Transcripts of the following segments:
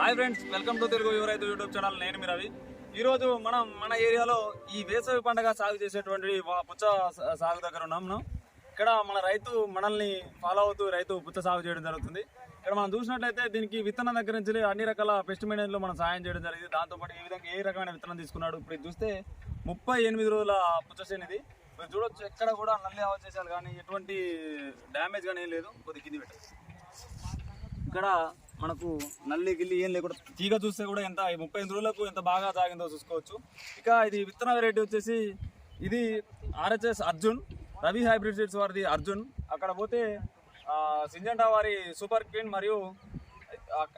Hi friends welcome to Telugu యువ రైతు YouTube channel నేను మీ రవి. ఈరోజు మనం మన ఏరియాలో ఈ వేసవి పండగ సాగు చేసేటువంటి పుచ్చ సాగు దగ్గర ఉన్నాం మనం. ఇక్కడ మన రైతు మనల్ని ఫాలో అవుతూ రైతు పుచ్చ సాగు చేయడం జరుగుతుంది. ఇక్కడ మనం చూసినట్లయితే దీనికి విత్తనం దగ్గర నుంచి అన్ని రకాల పెస్ట్లో మనం సాయం చేయడం జరిగింది. దాంతోపాటు ఈ విధంగా ఏ రకమైన విత్తనం తీసుకున్నాడు? ఇప్పుడు ఇది చూస్తే ముప్పై ఎనిమిది రోజుల పుచ్చ ఇది. మీరు చూడొచ్చు ఎక్కడ కూడా నల్లి అవశేషాలు కానీ ఎటువంటి డ్యామేజ్ కానీ ఏం లేదు. కొద్దిగా కింది పెట్టారు ఇక్కడ మనకు నల్లి గిల్లి ఏం లేకుండా తీగ చూస్తే కూడా ఎంత ముప్పై ఎనిమిది రోజులకు ఎంత బాగా సాగిందో చూసుకోవచ్చు. ఇక ఇది విత్తన వెరైటీ వచ్చేసి ఇది RHS Arjun Ravi hybrid seeds వారిది అర్జున్. అక్కడ పోతే సింజంటా వారి సూపర్ క్వీన్ మరియు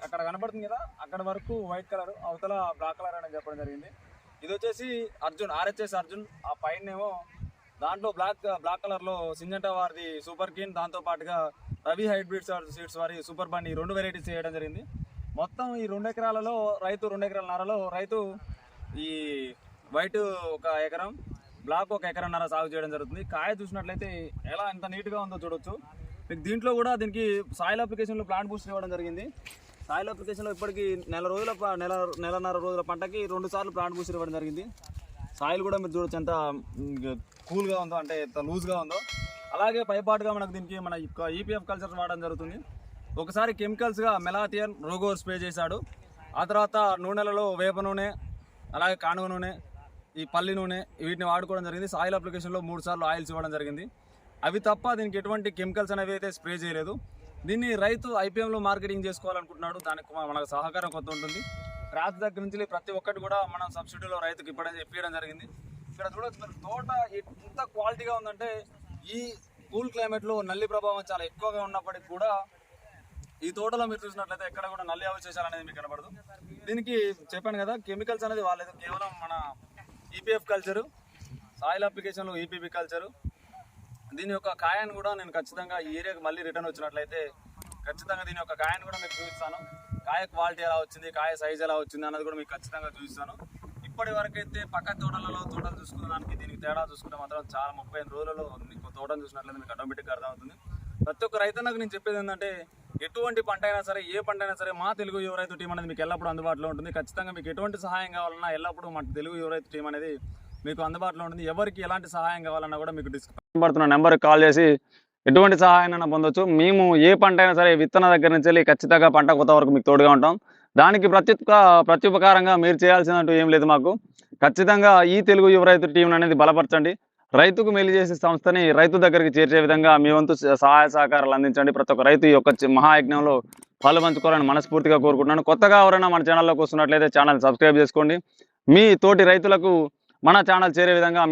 అక్కడ కనపడుతుంది కదా అక్కడ వరకు వైట్ కలర్ అవతల బ్లాక్ కలర్ అని చెప్పడం జరిగింది. ఇది వచ్చేసి అర్జున్ ఆర్హెచ్ఎస్ అర్జున్. ఆ పైన ఏమో దాంట్లో బ్లాక్ బ్లాక్ కలర్లో సింజంటా వారిది సూపర్ కిన్ దాంతో పాటుగా రవి హైబ్రిడ్ సీడ్స్ వారి సూపర్ బండి రెండు వెరైటీస్ చేయడం జరిగింది. మొత్తం ఈ రెండు ఎకరాలలో రైతు రెండు ఎకరాల నరలో రైతు ఈ వైట్ ఒక ఎకరం బ్లాక్ ఒక ఎకరన్నర సాగు చేయడం జరుగుతుంది. కాయ చూసినట్లయితే ఎలా ఎంత నీట్గా ఉందో చూడొచ్చు. మీకు దీంట్లో కూడా దీనికి సాయిల్ అప్లికేషన్లో ప్లాంట్ బూస్ట్ ఇవ్వడం జరిగింది. సాయిల్ అప్లికేషన్లో ఇప్పటికీ నెల రోజుల నెల నెలన్నర రోజుల పంటకి రెండు సార్లు ప్లాంట్ బూస్ట్ ఇవ్వడం జరిగింది. సాయిల్ కూడా మీరు చూడొచ్చు. ఎంత కూల్గా ఉందో అంటే ఎంత లూజ్గా ఉందో. అలాగే పైపాటుగా మనకు దీనికి మన ఈపీఎఫ్ కల్చర్స్ వాడడం జరుగుతుంది. ఒకసారి కెమికల్స్గా మెలాథియన్ రోగోర్ స్ప్రే చేశాడు. ఆ తర్వాత నూనెలలో వేప నూనె అలాగే కానుగ నూనె ఈ పల్లి నూనె వీటిని వాడుకోవడం జరిగింది. సాయిల్ అప్లికేషన్లో మూడు సార్లు ఆయిల్స్ ఇవ్వడం జరిగింది. అవి తప్ప దీనికి ఎటువంటి కెమికల్స్ అనేవి అయితే స్ప్రే చేయలేదు. దీన్ని రైతు ఐపీఎంలో మార్కెటింగ్ చేసుకోవాలనుకుంటున్నాడు. దానికి మనకు సహకారం కొంత ఉంటుంది. రాజు దగ్గర నుంచి ప్రతి ఒక్కటి కూడా మనం సబ్సిడీలో రైతుకి ఇప్పడం ఇప్పించడం జరిగింది. ఇక్కడ చూడొచ్చు తోట ఎంత క్వాలిటీగా ఉందంటే ఈ కూల్ క్లైమేట్లో నల్లి ప్రభావం చాలా ఎక్కువగా ఉన్నప్పటికీ కూడా ఈ తోటలో మీరు చూసినట్లయితే ఎక్కడ కూడా నల్లి అవశేషాలు అనేది మీకు కనబడదు. దీనికి చెప్పాను కదా కెమికల్స్ అనేది వాళ్ళేది కేవలం మన ఈపీఎఫ్ కల్చరు సాయిల్ అప్లికేషన్లో ఈపీపీ కల్చరు దీని యొక్క కాయాన్ని కూడా నేను ఖచ్చితంగా ఈ ఏరియాకి మళ్ళీ రిటర్న్ వచ్చినట్లయితే ఖచ్చితంగా దీని యొక్క కాయాన్ని కూడా మీకు చూపిస్తాను. కాయ క్వాలిటీ ఎలా వచ్చింది కాయ సైజ్ ఎలా వచ్చింది అన్నది కూడా మీకు ఖచ్చితంగా చూపిస్తాను. ఇప్పటి వరకు అయితే పక్క తోటలలో తోటలు చూసుకున్న దానికి దీనికి తేడా చూసుకుంటే మాత్రం చాలా ముప్పై రోజులలో మీకు తోటను చూసినట్లయితే మీకు ఆటోమేటిక్గా అర్థమవుతుంది. ప్రతి ఒక్క రైతన్నకు నేను చెప్పేది ఏంటంటే ఎటువంటి పంట అయినా సరే ఏ పంట అయినా సరే మా తెలుగు యువ రైతు టీం అనేది మీకు ఎల్లప్పుడూ అందుబాటులో ఉంటుంది. ఖచ్చితంగా మీకు ఎటువంటి సహాయం కావాలన్నా ఎల్లప్పుడూ మా తెలుగు యువ రైతు టీం అనేది మీకు అందుబాటులో ఉంటుంది. ఎవరికి ఎలాంటి సహాయం కావాలన్నా కూడా మీకు డిస్కౌంట్ పడుతున్న నెంబర్కి కాల్ చేసి ఎటువంటి సహాయాన్ని పొందొచ్చు. మేము ఏ పంట అయినా సరే విత్తన దగ్గర నుంచి వెళ్ళి ఖచ్చితంగా పంట కొత్త వరకు మీకు తోడుగా ఉంటాం. దానికి ప్రత్యుప ప్రత్యుపకారంగా మీరు చేయాల్సినట్టు ఏం లేదు మాకు. ఖచ్చితంగా ఈ తెలుగు యువ రైతు టీం అనేది బలపరచండి. రైతుకు మేలు చేసే సంస్థని రైతు దగ్గరికి చేర్చే విధంగా మీ వంతు సహాయ సహకారాలు అందించండి. ప్రతి ఒక్క రైతు ఈ యొక్క మహాయజ్ఞంలో పాలు పంచుకోవాలని మనస్ఫూర్తిగా కోరుకుంటున్నాను. కొత్తగా ఎవరైనా మన ఛానల్లోకి వస్తున్నట్లయితే ఛానల్ సబ్స్క్రైబ్ చేసుకోండి. మీ తోటి రైతులకు మన ఛానల్ చేరే విధంగా